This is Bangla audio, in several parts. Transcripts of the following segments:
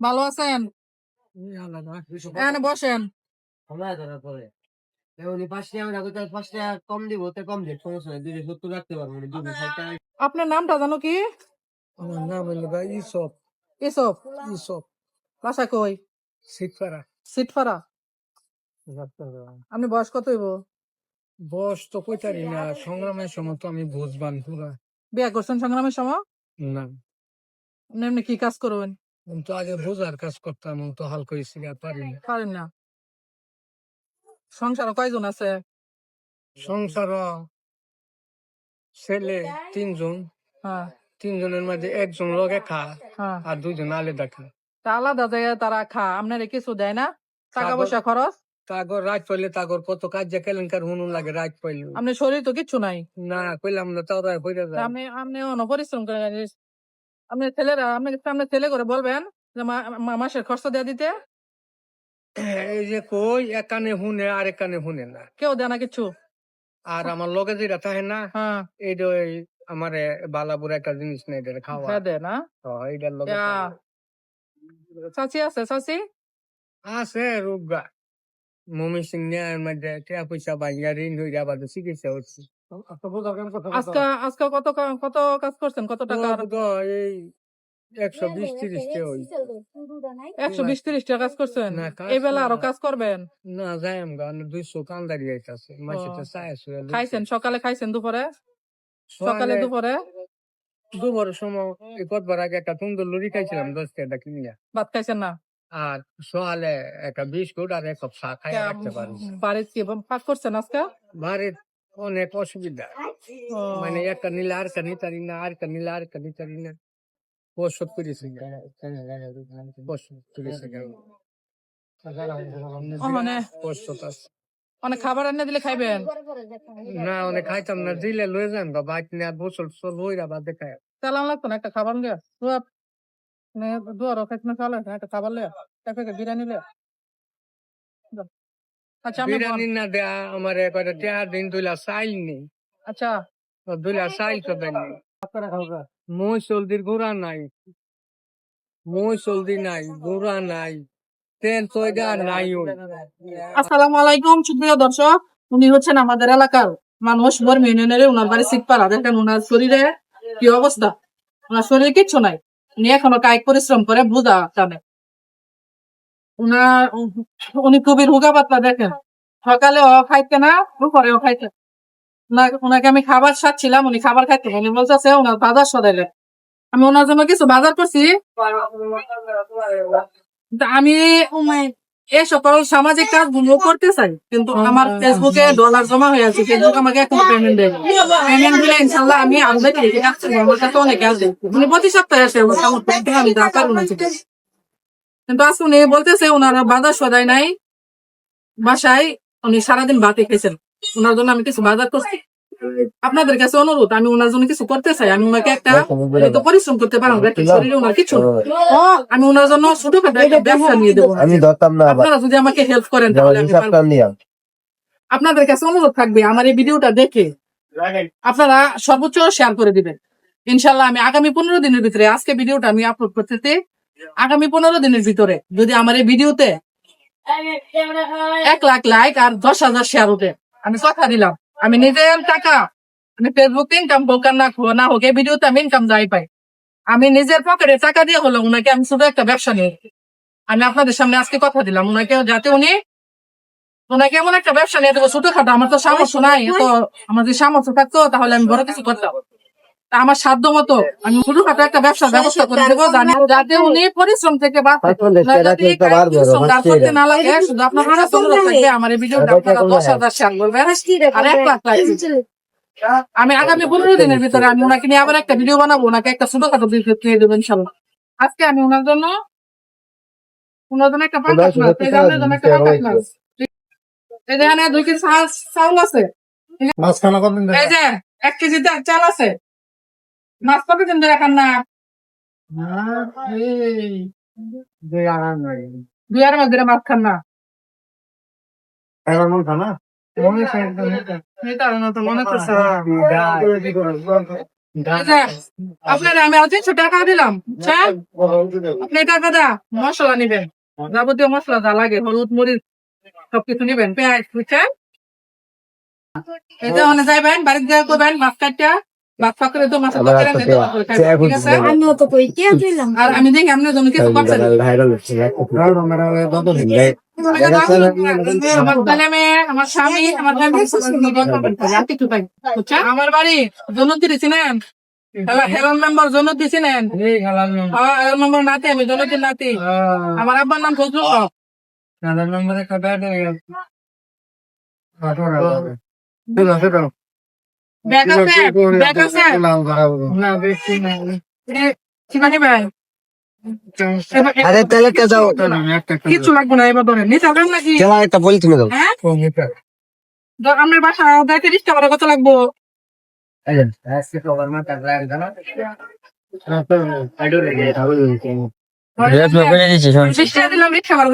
ভালো আছেন? এই বসেন। আপনার নামটা জানো কি? আমার নাম হইল ইসব। ইসব? ইসব। বাসা কই? সিটপাড়া সিটফারা? আপনি বয়স কত হইব? বয়স তো কইতারি না সংগ্রামের সময় তো আমি বুঝবান পুরা। বিয়া করছেন সংগ্রামের সময়? না। আপনি এমনি কি কাজ করবেন? আমি তো আগে বোঝার কাজ করতাম আমি তো হাল করেছি আর পারি না। পারেন না। সংসার কয়জন আছে? সংসার ছেলে তিনজন। হ্যাঁ। তিনজনের মধ্যে একজন লগে খা হ্যাঁ। আর দুজন আলাদা খা তা আলাদা জায়গায় তারা খা আপনার কিছু দেয় না? টাকা পয়সা খরচ? তাগর রাত পাইলে তাগর কত কাজ যে কেলেঙ্কার হুনুন লাগে রাত পাইলে আপনার শরীর তো কিচ্ছু নাই। না কইলাম না তাও তা যায়। আপনি আপনি অন্য পরিশ্রম করে আপনি ছেলেরা আপনি সামনে ছেলে করে বলবেন যে মাসের খরচ দিয়ে দিতে? এই যে কই এক কানে শুনে আর এক কানে শুনে না। কেউ দেয় না কিছু। আর আমার লগে যেটা থাকে না হ্যাঁ। এইটা ওই আমার বালাপুর একটা জিনিস নেই এটা খাওয়া। হ্যাঁ দেয় না? তো এইটার লগে। চাচি আছে চাচি? আছে রোগা মমি সিং মধ্যে টাকা পয়সা ভাঙ্গা ঋণ হয়ে যাবার চিকিৎসা হচ্ছে আজকে আজকে কত কত কাজ করছেন? কত টাকা? এই একশো বিশ তিরিশ টা ওই একশো বিশ তিরিশ টাকা কাজ করছেন? এই বেলা আরও কাজ করবেন? না যাই দুইশো কান্দারি খাইছেন? সকালে খাইছেন দুপুরে? সকালে দুপুরে? দুপুর সময় এই কতবার আগে একটা সুন্দর লুরি খাইছিলাম দশ টাকা কিনিয়া। ভাত খাইছেন না? আর সকালে একটা বিস্কুট আর এক কাপ চা খাই রাখতে পারি বাড়ির কি পাক করছেন আজকে? বাড়ির অনেক অসুবিধা। ও, মানে একটা নিলে আর একটা নিতারি না আর একটা নিলে আর একটা নিতারি না। ওষুধ করেছি ওষুধ করেছি মানে ওষুধ আছে অনেক খাবার এনে দিলে খাইবেন? না অনেক খাইতাম না দিলে লয়ে যান বা বাইক নিয়ে আর বছর সল লইরা বা দেখায় চালান লাগতো না একটা খাবার লিয়া দুয়ার খাইতে না চালে একটা খাবার লিয়া এক বিরিয়ানি লিয়া যাও। আচ্ছা আমি বিরিয়ানি না দেয়া আমার কয়টা দেয়া দিন দুইলা আচ্ছা। দুইলা চাইল তো দেয়নি মই চলদির গুড়া নাই। মই চলদি নাই গুড়া নাই। তেল তৈগা নাই ওই। আসসালামু আলাইকুম সুপ্রিয় দর্শক। উনি হচ্ছেন আমাদের এলাকার মানুষ বর্ম ইউনিয়নের উনার বাড়ি সিকপাড়া দেখেন উনার শরীরে কি অবস্থা? উনার শরীরে কিচ্ছু নাই। উনি এখনও কায়িক পরিশ্রম করে বুঝা জানে উনার উনি খুবই রোগা পাতলা দেখেন। সকালে ও খাইতে না দুপুরেও খাইতে উনা- উনাকে আমি খাবার সাচ্ছিলাম উনি খাবার খাইতে। উনি বলতেছে ওনার বাজার আমি ওনার জন্য কিছু বাজার করছি আমি এই সকল সামাজিক কাজগুলো করতে চাই। কিন্তু আমার ফেসবুকে ডলার জমা হয়ে আছে। ফেসবুক আমাকে এখনও পেমেন্ট দেয় পেমেন্ট দিলে ইনশাল্লাহ আমি কাছে অনেক আছে। উনি প্রতি সপ্তাহে আসে আমি উনি কিন্তু আজকে উনি বলতেছে ওনারা বাজার সদাই নাই। বাসায় উনি সারাদিন ভাতে খেয়েছেন ওনার জন্য আমি কিছু বাজার করছি। আপনাদের কাছে অনুরোধ আমি ওনার জন্য কিছু করতে চাই। আমি ওনাকে একটা তো পরিশ্রম করতে শরীরে ওনার কিছু আমি ওনার জন্য ছোটখাটো একটা ব্যবসা নিয়ে দেবো। আমি ধরতাম না আপনারা যদি আমাকে হেল্প করেন তাহলে আমি আপনাদের কাছে অনুরোধ থাকবে আমার এই ভিডিওটা দেখে। আপনারা সর্বোচ্চ শেয়ার করে দিবেন। ইনশাল্লাহ আমি আগামী পনেরো দিনের ভিতরে আজকে ভিডিওটা আমি আপলোড করতেছি আগামী পনেরো দিনের ভিতরে যদি আমার এই ভিডিওতে এক লাখ লাইক আর দশ হাজার শেয়ার ওঠে, আমি কথা দিলাম। আমি নিজের টাকা, আমি ফেসবুক ইনকাম না না হোক, এই ভিডিওতে আমি ইনকাম যাই পাই। আমি নিজের পকেটে টাকা দিয়ে হলো উনাকে আমি শুধু একটা ব্যবসা নিয়ে আমি আপনাদের সামনে আজকে কথা দিলাম উনাকে যাতে উনি, ওনাকে এমন একটা ব্যবসা নিয়ে দেবো, ছোটখাটো, আমার তো সামর্থ্য নাই তো আমার যদি সামর্থ্য থাকতো, তাহলে আমি বড় কিছু করতাম। আমার সাধ্য মতো আমি ছোটখাটো একটা ব্যবসা ব্যবস্থা করে দেবো জানি যাতে উনি পরিশ্রম থেকে করতে না লাগে শুধু আপনার কাছে থাকবে আমার এই ভিডিওটা আপনারা দশ হাজার শেয়ার করবেন আর এক লাখ আমি আগামী পনেরো দিনের ভিতরে আমি ওনাকে নিয়ে আবার একটা ভিডিও বানাবো ওনাকে একটা ছোটখাটো বিজনেস নিয়ে দেবো ইনশাল্লাহ আজকে আমি ওনার জন্য ওনার জন্য একটা পাঙ্কাশ মাছ এই যে জন্য একটা পাঙ্কাশ মাছ এই যে এখানে দুই কেজি চাল চাউল আছে। এই যে এক কেজি চাল আছে। মাছ কত দিন ধরে খান না? দুই আর মাস ধরে মাছ খান না। আপনার আমি আর তিনশো টাকা দিলাম। বুঝছেন আপনি টাকা দা মশলা নিবেন। যাবতীয় মশলা যা লাগে হলুদ মরিচ সবকিছু নিবেন। পেঁয়াজ বুঝছেন এই যে ওখানে যাইবেন বাড়িতে যা করবেন মাছ কাটিয়া আমি দেখি আমার স্বামী বাড়ি জনতি চিনেন মেম্বার খেলার মেম্বার নাতি আমি জনতি নাতি। আমার আব্বার নাম ফজলুল হক। খেলার আরে তাহলে কে যাও কিচ্ছু লাগবে না এবার ধরেন। নিতে হবে নাকি একটা দাও। হ্যাঁ? কমিটার ধর, আপনার বাসা যাইতে রিক্সা ভাড়া কত লাগবো? দিলাম রিক্সা ভাড়া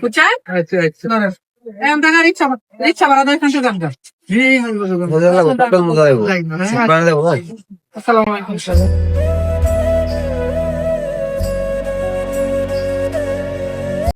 বুঝছেন? আচ্ছা আচ্ছা। ধরেন